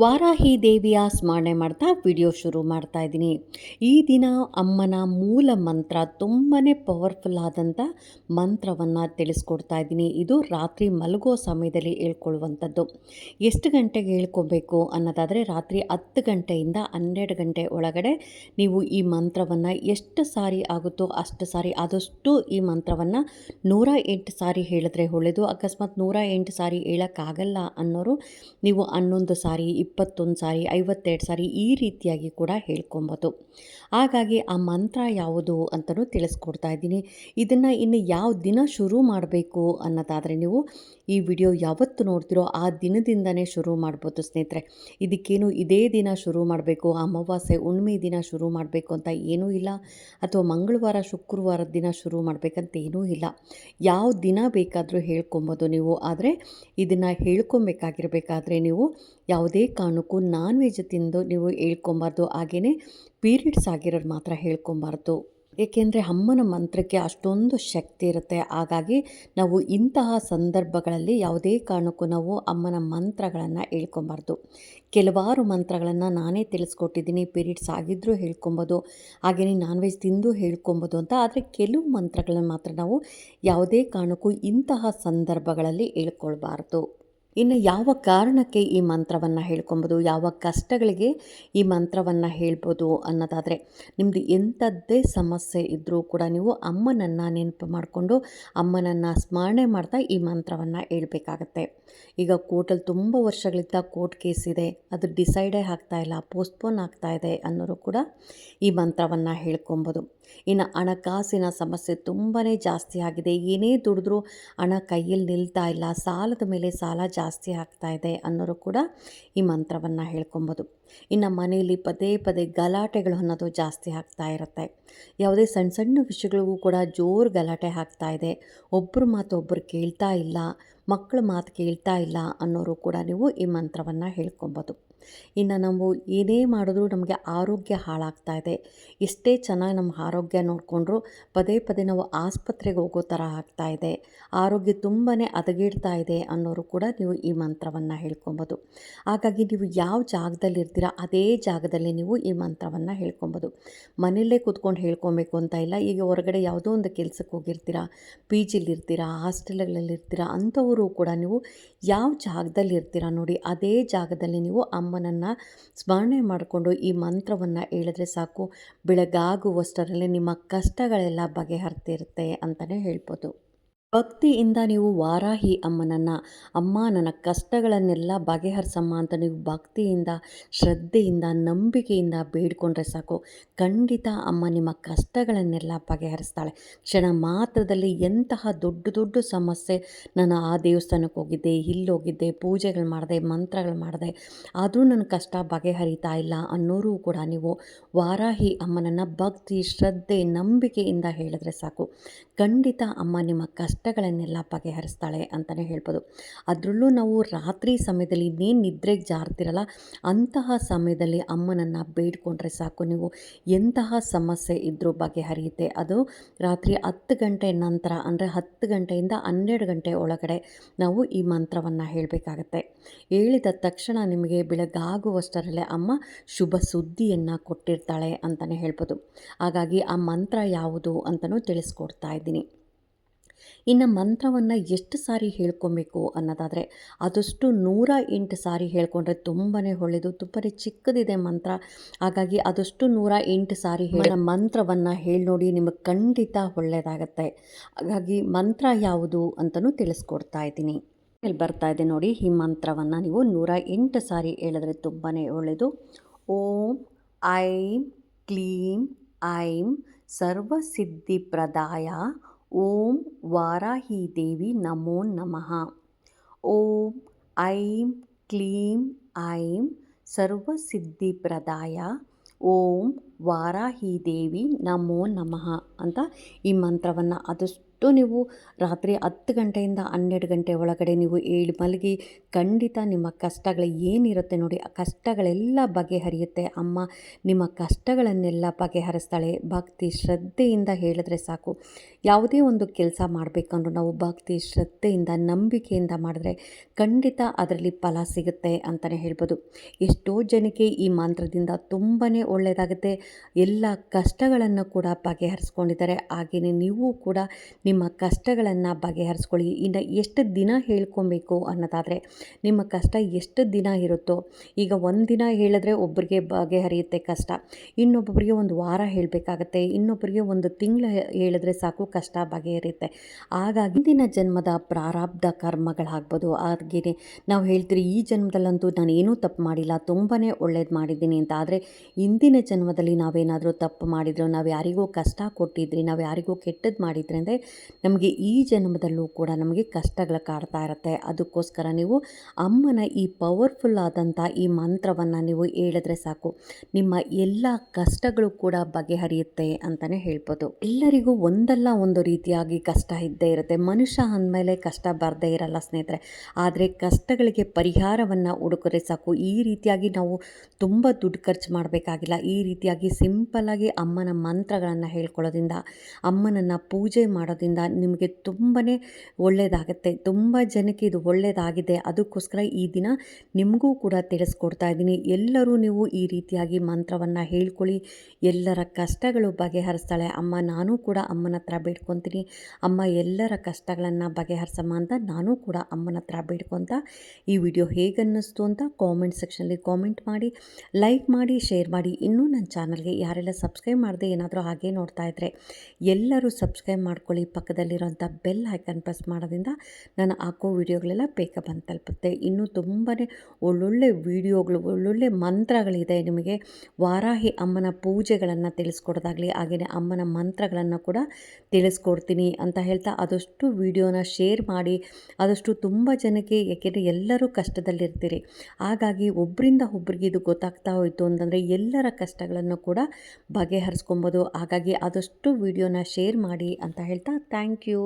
Varahi ದೇವಿಯ ಸ್ಮರಣೆ ಮಾಡ್ತಾ ವಿಡಿಯೋ ಶುರು ಮಾಡ್ತಾ ಇದ್ದೀನಿ. ಈ ದಿನ ಅಮ್ಮನ ಮೂಲ ಮಂತ್ರ ತುಂಬಾ ಪವರ್ಫುಲ್ ಆದಂಥ ಮಂತ್ರವನ್ನು ತಿಳಿಸ್ಕೊಡ್ತಾ ಇದ್ದೀನಿ. ಇದು ರಾತ್ರಿ ಮಲಗೋ ಸಮಯದಲ್ಲಿ ಹೇಳ್ಕೊಳ್ಳುವಂಥದ್ದು. ಎಷ್ಟು ಗಂಟೆಗೆ ಹೇಳ್ಕೊಬೇಕು ಅನ್ನೋದಾದರೆ ರಾತ್ರಿ ಹತ್ತು ಗಂಟೆಯಿಂದ ಹನ್ನೆರಡು ಗಂಟೆ ಒಳಗಡೆ ನೀವು ಈ ಮಂತ್ರವನ್ನು ಎಷ್ಟು ಸಾರಿ ಆಗುತ್ತೋ ಅಷ್ಟು ಸಾರಿ, ಆದಷ್ಟು ಈ ಮಂತ್ರವನ್ನು ನೂರ ಎಂಟು ಸಾರಿ ಹೇಳಿದ್ರೆ ಒಳ್ಳೆಯದು. ಅಕಸ್ಮಾತ್ ನೂರ ಎಂಟು ಸಾರಿ ಹೇಳೋಕ್ಕಾಗಲ್ಲ ಅನ್ನೋರು ನೀವು ಹನ್ನೊಂದು ಸಾರಿ ಇಪ್ಪತ್ತೊಂದು ಸಾರಿ, ಐವತ್ತೆರಡು ಸಾರಿ ಈ ರೀತಿಯಾಗಿ ಕೂಡ ಹೇಳ್ಕೊಬೋದು. ಹಾಗಾಗಿ ಆ ಮಂತ್ರ ಯಾವುದು ಅಂತಲೂ ತಿಳಿಸ್ಕೊಡ್ತಾ ಇದ್ದೀನಿ. ಇದನ್ನು ಇನ್ನು ಯಾವ ದಿನ ಶುರು ಮಾಡಬೇಕು ಅನ್ನೋದಾದರೆ ನೀವು ಈ ವಿಡಿಯೋ ಯಾವತ್ತು ನೋಡ್ತಿರೋ ಆ ದಿನದಿಂದನೇ ಶುರು ಮಾಡ್ಬೋದು ಸ್ನೇಹಿತರೆ. ಇದಕ್ಕೇನು ಇದೇ ದಿನ ಶುರು ಮಾಡಬೇಕು, ಅಮಾವಾಸ್ಯೆ, ಹುಣ್ಣಿಮೆ ದಿನ ಶುರು ಮಾಡಬೇಕು ಅಂತ ಏನೂ ಇಲ್ಲ, ಅಥವಾ ಮಂಗಳವಾರ ಶುಕ್ರವಾರದ ದಿನ ಶುರು ಮಾಡಬೇಕಂತ ಏನೂ ಇಲ್ಲ. ಯಾವ ದಿನ ಬೇಕಾದರೂ ಹೇಳ್ಕೊಬೋದು ನೀವು, ಆದರೆ ಇದನ್ನು ಹೇಳ್ಕೊಬೇಕಾಗಿರಬೇಕಾದ್ರೆ ನೀವು ಯಾವುದೇ ಕಾರಣಕ್ಕೂ ನಾನ್ ವೆಜ್ ತಿಂದು ನೀವು ಹೇಳ್ಕೊಬಾರ್ದು ಹಾಗೆಯೇ ಪೀರಿಯಡ್ಸ್ ಆಗಿರೋರು ಮಾತ್ರ ಹೇಳ್ಕೊಬಾರ್ದು. ಏಕೆಂದರೆ ಅಮ್ಮನ ಮಂತ್ರಕ್ಕೆ ಅಷ್ಟೊಂದು ಶಕ್ತಿ ಇರುತ್ತೆ. ಹಾಗಾಗಿ ನಾವು ಇಂತಹ ಸಂದರ್ಭಗಳಲ್ಲಿ ಯಾವುದೇ ಕಾರಣಕ್ಕೂ ನಾವು ಅಮ್ಮನ ಮಂತ್ರಗಳನ್ನು ಹೇಳ್ಕೊಬಾರ್ದು. ಕೆಲವಾರು ಮಂತ್ರಗಳನ್ನು ನಾನೇ ತಿಳಿಸ್ಕೊಟ್ಟಿದ್ದೀನಿ ಪೀರಿಯಡ್ಸ್ ಆಗಿದ್ದರೂ ಹೇಳ್ಕೊಬೋದು ಹಾಗೆಯೇ ನಾನ್ ವೆಜ್ ತಿಂದು ಹೇಳ್ಕೊಬೋದು ಅಂತ. ಆದರೆ ಕೆಲವು ಮಂತ್ರಗಳನ್ನು ಮಾತ್ರ ನಾವು ಯಾವುದೇ ಕಾರಣಕ್ಕೂ ಇಂತಹ ಸಂದರ್ಭಗಳಲ್ಲಿ ಹೇಳ್ಕೊಳ್ಬಾರ್ದು. ಇನ್ನು ಯಾವ ಕಾರಣಕ್ಕೆ ಈ ಮಂತ್ರವನ್ನು ಹೇಳ್ಕೊಬೋದು? ಯಾವ ಕಷ್ಟಗಳಿಗೆ ಈ ಮಂತ್ರವನ್ನು ಹೇಳ್ಬೋದು ಅನ್ನೋದಾದರೆ ನಿಮ್ಮದು ಎಂಥದ್ದೇ ಸಮಸ್ಯೆ ಇದ್ದರೂ ಕೂಡ ನೀವು ಅಮ್ಮನನ್ನು ನೆನಪು ಮಾಡಿಕೊಂಡು ಅಮ್ಮನನ್ನು ಸ್ಮರಣೆ ಮಾಡ್ತಾ ಈ ಮಂತ್ರವನ್ನು ಹೇಳ್ಬೇಕಾಗತ್ತೆ. ಈಗ ಕೋರ್ಟಲ್ಲಿ ತುಂಬ ವರ್ಷಗಳಿಂದ ಕೋರ್ಟ್ ಕೇಸ್ ಇದೆ. ಅದು ಡಿಸೈಡೇ ಆಗ್ತಾ ಇಲ್ಲ ಪೋಸ್ಟ್ಪೋನ್ ಆಗ್ತಾ ಇದೆ ಅನ್ನೋರು ಕೂಡ ಈ ಮಂತ್ರವನ್ನು ಹೇಳ್ಕೊಬೋದು. ಇನ್ನು ಹಣಕಾಸಿನ ಸಮಸ್ಯೆ ತುಂಬಾ ಜಾಸ್ತಿ ಆಗಿದೆ. ಏನೇ ದುಡಿದ್ರೂ ಹಣ ಕೈಯಲ್ಲಿ ನಿಲ್ತಾ ಇಲ್ಲ. ಸಾಲದ ಮೇಲೆ ಸಾಲ ಆಗ್ತಾ ಇದೆ ಅನ್ನೋರು ಕೂಡ ಈ ಮಂತ್ರವನ್ನು ಹೇಳ್ಕೊಬೋದು. ಇನ್ನು ಮನೆಯಲ್ಲಿ ಪದೇ ಪದೇ ಗಲಾಟೆಗಳು ಅನ್ನೋದು ಜಾಸ್ತಿ ಆಗ್ತಾ ಇರುತ್ತೆ. ಯಾವುದೇ ಸಣ್ಣ ಸಣ್ಣ ವಿಷಯಗಳಿಗೂ ಕೂಡ ಜೋರು ಗಲಾಟೆ ಆಗ್ತಾ ಇದೆ. ಒಬ್ಬರು ಮಾತು ಒಬ್ಬರು ಕೇಳ್ತಾ ಇಲ್ಲ ಮಕ್ಕಳ ಮಾತು ಕೇಳ್ತಾ ಇಲ್ಲ ಅನ್ನೋರು ಕೂಡ ನೀವು ಈ ಮಂತ್ರವನ್ನು ಹೇಳ್ಕೊಬೋದು. ಇನ್ನು ನಾವು ಏನೇ ಮಾಡಿದ್ರೂ ನಮಗೆ ಆರೋಗ್ಯ ಹಾಳಾಗ್ತಾ ಇದೆ. ಎಷ್ಟೇ ಚೆನ್ನಾಗಿ ನಮ್ಮ ಆರೋಗ್ಯ ನೋಡಿಕೊಂಡ್ರು ಪದೇ ಪದೇ ನಾವು ಆಸ್ಪತ್ರೆಗೆ ಹೋಗೋ ಥರ ಆಗ್ತಾ ಇದೆ. ಆರೋಗ್ಯ ತುಂಬಾ ಹದಗೆಡ್ತಾ ಇದೆ ಅನ್ನೋರು ಕೂಡ ನೀವು ಈ ಮಂತ್ರವನ್ನು ಹೇಳ್ಕೊಬೋದು. ಹಾಗಾಗಿ ನೀವು ಯಾವ ಜಾಗದಲ್ಲಿ ಇರ್ತೀರ ಅದೇ ಜಾಗದಲ್ಲಿ ನೀವು ಈ ಮಂತ್ರವನ್ನು ಹೇಳ್ಕೊಬೋದು. ಮನೆಯಲ್ಲೇ ಕೂತ್ಕೊಂಡು ಹೇಳ್ಕೊಬೇಕು ಅಂತ ಇಲ್ಲ. ಈಗ ಹೊರಗಡೆ ಯಾವುದೋ ಒಂದು ಕೆಲಸಕ್ಕೆ ಹೋಗಿರ್ತೀರ ಪಿ ಜಿಲಿರ್ತೀರಾ ಹಾಸ್ಟೆಲ್ಗಳಲ್ಲಿರ್ತೀರಾ ಅಂಥವರು ಕೂಡ ನೀವು ಯಾವ ಜಾಗದಲ್ಲಿ ಇರ್ತೀರಾ ನೋಡಿ ಅದೇ ಜಾಗದಲ್ಲಿ ನೀವು ಅಮ್ಮನನ್ನು ಸ್ಮರಣೆ ಮಾಡಿಕೊಂಡು ಈ ಮಂತ್ರವನ್ನು ಹೇಳಿದ್ರೆ ಸಾಕು. ಬೆಳಗಾಗುವಷ್ಟರಲ್ಲಿ ನಿಮ್ಮ ಕಷ್ಟಗಳೆಲ್ಲ ಬಗೆಹರ್ತಿರುತ್ತೆ ಅಂತಲೇ ಹೇಳ್ಬೋದು. ಭಕ್ತಿಯಿಂದ ನೀವು ವಾರಾಹಿ ಅಮ್ಮನನ್ನು, ಅಮ್ಮ ನನ್ನ ಕಷ್ಟಗಳನ್ನೆಲ್ಲ ಬಗೆಹರಿಸಮ್ಮ ಅಂತ ನೀವು ಭಕ್ತಿಯಿಂದ, ಶ್ರದ್ಧೆಯಿಂದ, ನಂಬಿಕೆಯಿಂದ ಬೇಡಿಕೊಂಡ್ರೆ ಸಾಕು. ಖಂಡಿತ ಅಮ್ಮ ನಿಮ್ಮ ಕಷ್ಟಗಳನ್ನೆಲ್ಲ ಬಗೆಹರಿಸ್ತಾಳೆ. ಕ್ಷಣ ಮಾತ್ರದಲ್ಲಿ ಎಂತಹ ದೊಡ್ಡ ದೊಡ್ಡ ಸಮಸ್ಯೆ, ನಾನು ಆ ದೇವಸ್ಥಾನಕ್ಕೆ ಹೋಗಿದ್ದೆ ಇಲ್ಲೋಗಿದ್ದೆ ಪೂಜೆಗಳು ಮಾಡಿದೆ, ಮಂತ್ರಗಳು ಮಾಡಿದೆ, ಆದರೂ ನನ್ನ ಕಷ್ಟ ಬಗೆಹರಿತಾ ಇಲ್ಲ ಅನ್ನೋರು ಕೂಡ ನೀವು ವಾರಾಹಿ ಅಮ್ಮನನ್ನು ಭಕ್ತಿ, ಶ್ರದ್ಧೆ, ನಂಬಿಕೆಯಿಂದ ಹೇಳಿದ್ರೆ ಸಾಕು. ಖಂಡಿತ ಅಮ್ಮ ನಿಮ್ಮ ಕಷ್ಟ ಕಷ್ಟಗಳನ್ನೆಲ್ಲ ಬಗೆಹರಿಸ್ತಾಳೆ ಅಂತಲೇ ಹೇಳ್ಬೋದು. ಅದರಲ್ಲೂ ನಾವು ರಾತ್ರಿ ಸಮಯದಲ್ಲಿ ಇನ್ನೇನು ನಿದ್ರೆಗೆ ಜಾರ್ತಿರಲ್ಲ, ಅಂತಹ ಸಮಯದಲ್ಲಿ ಅಮ್ಮನನ್ನು ಬೇಡ್ಕೊಂಡ್ರೆ ಸಾಕು. ನೀವು ಎಂತಹ ಸಮಸ್ಯೆ ಇದ್ದರೂ ಬಗೆಹರಿಯುತ್ತೆ. ಅದು ರಾತ್ರಿ ಹತ್ತು ಗಂಟೆ ನಂತರ ಅಂದರೆ ಹತ್ತು ಗಂಟೆಯಿಂದ ಹನ್ನೆರಡು ಗಂಟೆ ಒಳಗಡೆ ನಾವು ಈ ಮಂತ್ರವನ್ನು ಹೇಳಬೇಕಾಗತ್ತೆ. ಹೇಳಿದ ತಕ್ಷಣ ನಿಮಗೆ ಬೆಳಗಾಗುವಷ್ಟರಲ್ಲೇ ಅಮ್ಮ ಶುಭ ಸುದ್ದಿಯನ್ನು ಕೊಟ್ಟಿರ್ತಾಳೆ ಅಂತಲೇ ಹೇಳ್ಬೋದು. ಹಾಗಾಗಿ ಆ ಮಂತ್ರ ಯಾವುದು ಅಂತಲೂ ತಿಳಿಸ್ಕೊಡ್ತಾ ಇದ್ದೀನಿ. ಇನ್ನು ಮಂತ್ರವನ್ನು ಎಷ್ಟು ಸಾರಿ ಹೇಳ್ಕೊಬೇಕು ಅನ್ನೋದಾದರೆ ಆದಷ್ಟು ನೂರ ಎಂಟು ಸಾರಿ ಹೇಳ್ಕೊಂಡ್ರೆ ತುಂಬಾ ಒಳ್ಳೆಯದು ತುಂಬಾ ಚಿಕ್ಕದಿದೆ ಮಂತ್ರ. ಹಾಗಾಗಿ ಆದಷ್ಟು ನೂರ ಎಂಟು ಸಾರಿ ಹೇಳ ಮಂತ್ರವನ್ನು ಹೇಳಿ ನೋಡಿ ನಿಮಗೆ ಖಂಡಿತ ಒಳ್ಳೆಯದಾಗತ್ತೆ ಹಾಗಾಗಿ ಮಂತ್ರ ಯಾವುದು ಅಂತಲೂ ತಿಳಿಸ್ಕೊಡ್ತಾ ಇದ್ದೀನಿ. ಇಲ್ಲಿ ಬರ್ತಾ ಇದೆ ನೋಡಿ ಈ ಮಂತ್ರವನ್ನು ನೀವು ನೂರ ಎಂಟು ಸಾರಿ ಹೇಳಿದ್ರೆ ತುಂಬಾ ಒಳ್ಳೆಯದು ಓಂ ಐಂ ಕ್ಲೀಂ ಐಂ ಸರ್ವಸಿದ್ಧಿಪ್ರದಾಯ ವಾರಾಹಿ ದೇವಿ ನಮೋ ನಮಃ ಓಂ ಐಂ ಕ್ಲೀಂ ಐಂ ಸರ್ವಸಿದ್ಧಿಪ್ರದಾಯ ಓಂ ವಾರಾಹಿ ದೇವಿ ನಮೋ ನಮಃ ಅಂತ ಈ ಮಂತ್ರವನ್ನು ಆದಷ್ಟು ಆದಷ್ಟು ನೀವು ರಾತ್ರಿ ಹತ್ತು ಗಂಟೆಯಿಂದ ಹನ್ನೆರಡು ಗಂಟೆ ಒಳಗಡೆ ನೀವು ಏಳು ಮಲಗಿ ಖಂಡಿತ ನಿಮ್ಮ ಕಷ್ಟಗಳು ಏನಿರುತ್ತೆ ನೋಡಿ, ಆ ಕಷ್ಟಗಳೆಲ್ಲ ಬಗೆಹರಿಯುತ್ತೆ. ಅಮ್ಮ, ನಿಮ್ಮ ಕಷ್ಟಗಳನ್ನೆಲ್ಲ ಬಗೆಹರಿಸ್ತಾಳೆ. ಭಕ್ತಿ ಶ್ರದ್ಧೆಯಿಂದ ಹೇಳಿದ್ರೆ ಸಾಕು. ಯಾವುದೇ ಒಂದು ಕೆಲಸ ಮಾಡಬೇಕಂದ್ರೂ ನಾವು ಭಕ್ತಿ ಶ್ರದ್ಧೆಯಿಂದ, ನಂಬಿಕೆಯಿಂದ ಮಾಡಿದ್ರೆ ಖಂಡಿತ ಅದರಲ್ಲಿ ಫಲ ಸಿಗುತ್ತೆ ಅಂತಲೇ ಹೇಳ್ಬೋದು. ಎಷ್ಟೋ ಜನಕ್ಕೆ ಈ ಮಂತ್ರದಿಂದ ತುಂಬಾ ಒಳ್ಳೆಯದಾಗುತ್ತೆ. ಎಲ್ಲ ಕಷ್ಟಗಳನ್ನು ಕೂಡ ಬಗೆಹರಿಸ್ಕೊಂಡಿದ್ದಾರೆ. ಹಾಗೆಯೇ ನೀವು ಕೂಡ ನಿಮ್ಮ ಕಷ್ಟಗಳನ್ನು ಬಗೆಹರಿಸ್ಕೊಳ್ಳಿ. ಇನ್ನು ಎಷ್ಟು ದಿನ ಹೇಳ್ಕೊಬೇಕು ಅನ್ನೋದಾದರೆ, ನಿಮ್ಮ ಕಷ್ಟ ಎಷ್ಟು ದಿನ ಇರುತ್ತೋ, ಈಗ ಒಂದು ದಿನ ಹೇಳಿದ್ರೆ ಒಬ್ಬರಿಗೆ ಬಗೆಹರಿಯುತ್ತೆ ಕಷ್ಟ. ಇನ್ನೊಬ್ಬರಿಗೆ ಒಂದು ವಾರ ಹೇಳಬೇಕಾಗತ್ತೆ ಇನ್ನೊಬ್ಬರಿಗೆ ಒಂದು ತಿಂಗಳು ಹೇಳಿದ್ರೆ ಸಾಕು ಕಷ್ಟ ಬಗೆಹರಿಯುತ್ತೆ. ಹಾಗಾಗಿ ಹಿಂದಿನ ಜನ್ಮದ ಪ್ರಾರಬ್ಧ ಕರ್ಮಗಳಾಗ್ಬೋದು. ಹಾಗೇನೆ ನಾವು ಹೇಳ್ತೀರಿ, ಈ ಜನ್ಮದಲ್ಲಂತೂ ನಾನು ಏನೂ ತಪ್ಪು ಮಾಡಿಲ್ಲ ತುಂಬಾ ಒಳ್ಳೇದು ಮಾಡಿದ್ದೀನಿ ಅಂತ. ಆದರೆ ಇಂದಿನ ಜನ್ಮದಲ್ಲಿ ನಾವೇನಾದರೂ ತಪ್ಪು ಮಾಡಿದ್ರು ನಾವು ಯಾರಿಗೂ ಕಷ್ಟ ಕೊಟ್ಟಿದ್ರಿ ನಾವು ಯಾರಿಗೂ ಕೆಟ್ಟದ್ದು ಮಾಡಿದ್ರೆ ಅಂದರೆ ನಮಗೆ ಈ ಜನ್ಮದಲ್ಲೂ ಕೂಡ ನಮಗೆ ಕಷ್ಟಗಳು ಕಾಡ್ತಾ ಇರುತ್ತೆ. ಅದಕ್ಕೋಸ್ಕರ ನೀವು ಅಮ್ಮನ ಈ ಪವರ್ಫುಲ್ ಆದಂಥ ಈ ಮಂತ್ರವನ್ನು ನೀವು ಹೇಳಿದ್ರೆ ಸಾಕು. ನಿಮ್ಮ ಎಲ್ಲ ಕಷ್ಟಗಳು ಕೂಡ ಬಗೆಹರಿಯುತ್ತೆ ಅಂತಲೇ ಹೇಳ್ಬೋದು. ಎಲ್ಲರಿಗೂ ಒಂದಲ್ಲ ಒಂದು ರೀತಿಯಾಗಿ ಕಷ್ಟ ಇದ್ದೇ ಇರುತ್ತೆ. ಮನುಷ್ಯ ಅಂದಮೇಲೆ ಕಷ್ಟ ಬರದೇ ಇರಲ್ಲ ಸ್ನೇಹಿತರೆ. ಆದರೆ ಕಷ್ಟಗಳಿಗೆ ಪರಿಹಾರವನ್ನು ಹುಡುಕರೆ ಸಾಕು. ಈ ರೀತಿಯಾಗಿ ನಾವು ತುಂಬ ದುಡ್ಡು ಖರ್ಚು ಮಾಡಬೇಕಾಗಿಲ್ಲ. ಈ ರೀತಿಯಾಗಿ ಸಿಂಪಲ್ಲಾಗಿ ಅಮ್ಮನ ಮಂತ್ರಗಳನ್ನು ಹೇಳ್ಕೊಳ್ಳೋದ್ರಿಂದ, ಅಮ್ಮನನ್ನು ಪೂಜೆ ಮಾಡೋದ್ರಿಂದ ನಿಮಗೆ ತುಂಬಾ ಒಳ್ಳೆಯದಾಗತ್ತೆ ತುಂಬ ಜನಕ್ಕೆ ಇದು ಒಳ್ಳೆಯದಾಗಿದೆ ಅದಕ್ಕೋಸ್ಕರ ಈ ದಿನ ನಿಮಗೂ ಕೂಡ ತಿಳಿಸ್ಕೊಡ್ತಾ ಇದ್ದೀನಿ. ಎಲ್ಲರೂ ನೀವು ಈ ರೀತಿಯಾಗಿ ಮಂತ್ರವನ್ನು ಹೇಳ್ಕೊಳ್ಳಿ. ಎಲ್ಲರ ಕಷ್ಟಗಳು ಬಗೆಹರಿಸ್ತಾಳೆ. ಅಮ್ಮ, ನಾನು ಕೂಡ ಅಮ್ಮನ ಹತ್ರ ಬೇಡ್ಕೊತೀನಿ. ಅಮ್ಮ, ಎಲ್ಲರ ಕಷ್ಟಗಳನ್ನು ಬಗೆಹರಿಸಮ್ಮ ಅಂತ ನಾನು ಕೂಡ ಅಮ್ಮನ ಹತ್ರ ಬೇಡ್ಕೊತ ಈ ವಿಡಿಯೋ ಹೇಗನ್ನಿಸ್ತು ಅಂತ ಕಾಮೆಂಟ್ ಸೆಕ್ಷನಲ್ಲಿ ಕಾಮೆಂಟ್ ಮಾಡಿ, ಲೈಕ್ ಮಾಡಿ, ಶೇರ್ ಮಾಡಿ. ಇನ್ನೂ ನನ್ನ ಚಾನಲ್ಗೆ ಯಾರೆಲ್ಲ ಸಬ್ಸ್ಕ್ರೈಬ್ ಮಾಡದೆ ಏನಾದರೂ ಹಾಗೆ ನೋಡ್ತಾ ಇದ್ದರೆ ಎಲ್ಲರೂ ಸಬ್ಸ್ಕ್ರೈಬ್ ಮಾಡ್ಕೊಳ್ಳಿ. ಪಕ್ಕದಲ್ಲಿರೋಂಥ ಬೆಲ್ ಐಕನ್ ಪ್ರೆಸ್ ಮಾಡೋದ್ರಿಂದ ನಾನು ಹಾಕೋ ವಿಡಿಯೋಗಳೆಲ್ಲ ಬೇಗ ಬಂದು ತಲುಪುತ್ತೆ. ಇನ್ನೂ ತುಂಬಾ ಒಳ್ಳೊಳ್ಳೆ ವಿಡಿಯೋಗಳು, ಒಳ್ಳೊಳ್ಳೆ ಮಂತ್ರಗಳಿದೆ ನಿಮಗೆ. ವಾರಾಹಿ ಅಮ್ಮನ ಪೂಜೆಗಳನ್ನು ತಿಳಿಸ್ಕೊಡೋದಾಗಲಿ ಹಾಗೆಯೇ ಅಮ್ಮನ ಮಂತ್ರಗಳನ್ನು ಕೂಡ ತಿಳಿಸ್ಕೊಡ್ತೀನಿ ಅಂತ ಹೇಳ್ತಾ ಆದಷ್ಟು ವಿಡಿಯೋನ ಶೇರ್ ಮಾಡಿ, ಆದಷ್ಟು ತುಂಬ ಜನಕ್ಕೆ, ಯಾಕೆಂದರೆ ಎಲ್ಲರೂ ಕಷ್ಟದಲ್ಲಿರ್ತೀರಿ. ಹಾಗಾಗಿ ಒಬ್ಬರಿಂದ ಒಬ್ರಿಗೆ ಇದು ಗೊತ್ತಾಗ್ತಾ ಹೋಯಿತು ಅಂತಂದರೆ ಎಲ್ಲರ ಕಷ್ಟಗಳನ್ನು ಕೂಡ ಬಗೆಹರಿಸ್ಕೊಬೋದು. ಹಾಗಾಗಿ ಆದಷ್ಟು ವಿಡಿಯೋನ ಶೇರ್ ಮಾಡಿ ಅಂತ ಹೇಳ್ತಾ ಥ್ಯಾಂಕ್ ಯು